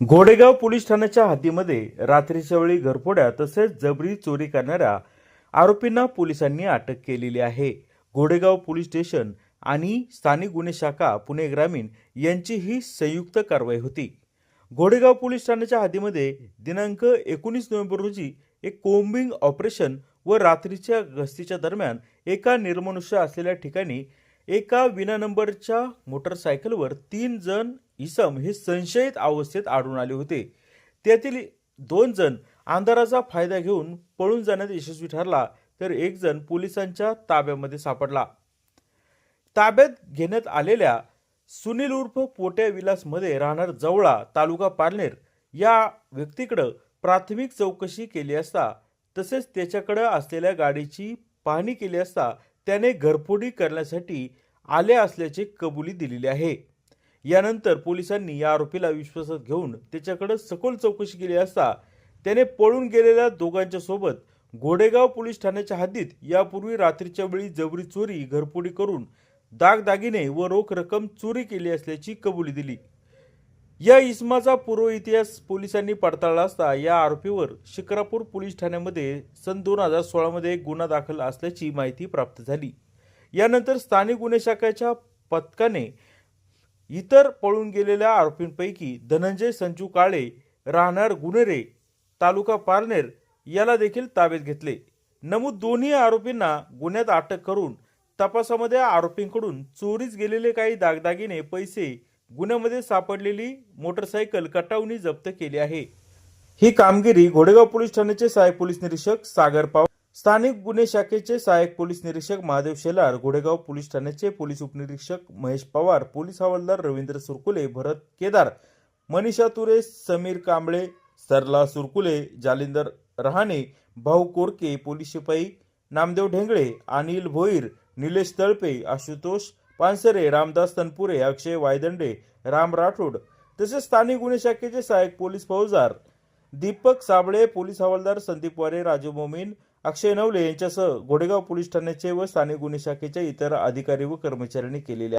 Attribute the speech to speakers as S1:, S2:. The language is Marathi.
S1: घोडेगाव पोलीस ठाण्याच्या हद्दीमध्ये रात्रीच्या वेळी घरफोड्या तसेच जबरी चोरी करणाऱ्या आरोपींना पोलिसांनी अटक केलेली आहे. घोडेगाव पोलीस स्टेशन आणि स्थानिक गुन्हे शाखा पुणे ग्रामीण यांची ही संयुक्त कारवाई होती. घोडेगाव पोलीस ठाण्याच्या हद्दीमध्ये दिनांक एकोणीस नोव्हेंबर रोजी एक कोम्बिंग ऑपरेशन व रात्रीच्या गस्तीच्या दरम्यान एका निर्मनुष्य असलेल्या ठिकाणी एका विना नंबरच्या मोटरसायकलवर तीन जण इसम हे संशयित अवस्थेत आढळून आले होते. त्यातील दोन जण अंधाराचा फायदा घेऊन पळून जाण्यात यशस्वी ठरला तर एक जण पोलिसांच्या ताब्यामध्ये सापडला. ताब्यात घेण्यात आलेल्या सुनील उर्फ पोट्या विलासमध्ये राहणार जवळा तालुका पारनेर या व्यक्तीकडं प्राथमिक चौकशी केली असता तसेच त्याच्याकडं असलेल्या गाडीची पाहणी केली असता त्याने घरफोडी करण्यासाठी आले असल्याचे कबुली दिलेली आहे. यानंतर पोलिसांनी या आरोपीला विश्वासात घेऊन त्याच्याकडे सखोल चौकशी केली असता त्याने पळून गेलेल्या दोघांच्या सोबत घोडेगाव पोलीस ठाण्याच्या हद्दीत यापूर्वी रात्रीच्या वेळी जबरी चोरी घरफोडी करून दागदागिने व रोख रक्कम चोरी केली असल्याची कबुली दिली. या इसमाचा पूर्व इतिहास पोलिसांनी पडताळला असता या आरोपीवर शिक्रापूर पोलीस ठाण्यामध्ये सन दोन हजार सोळामध्ये गुन्हा दाखल असल्याची माहिती प्राप्त झाली. यानंतर स्थानिक गुन्हे शाखेच्या पथकाने इतर पळून गेलेल्या आरोपींपैकी धनंजय संजू काळे राहणार गुन्हेरे तालुका पारनेर याला देखील ताब्यात घेतले. नमूद दोन्ही आरोपींना गुन्ह्यात अटक करून तपासामध्ये आरोपींकडून चोरीस गेलेले काही दागदागिने पैसे गुन्ह्यामध्ये सापडलेली मोटरसायकल कटावणी जप्त केली आहे. ही कामगिरी घोडेगाव पोलीस ठाण्याचे सहाय्यक पोलीस निरीक्षक सागर पाव स्थानिक गुन्हे शाखेचे सहाय्यक पोलीस निरीक्षक महादेव शेलार घोडेगाव पोलीस ठाण्याचे पोलीस उपनिरीक्षक महेश पवार पोलीस हवालदार रवींद्र सुरकुले भरत केदार मनीषा तुरे समीर कांबळे सरला सुरकुले जालिंदर रहाणे भाऊ कोरके पोलीस शिपाई नामदेव ढेंगळे अनिल भोईर निलेश तळपे आशुतोष पानसरे रामदास तनपुरे अक्षय वायदंडे राम राठोड तसेच स्थानिक गुन्हे शाखेचे सहाय्यक पोलीस फौजदार दीपक साबळे पोलीस हवालदार संदीप वारे राजू मोमीन अक्षय नवले यांच्यासह घोडेगाव पोलीस ठाण्याचे व स्थानिक गुन्हे शाखेच्या इतर अधिकारी व कर्मचाऱ्यांनी केलेल्या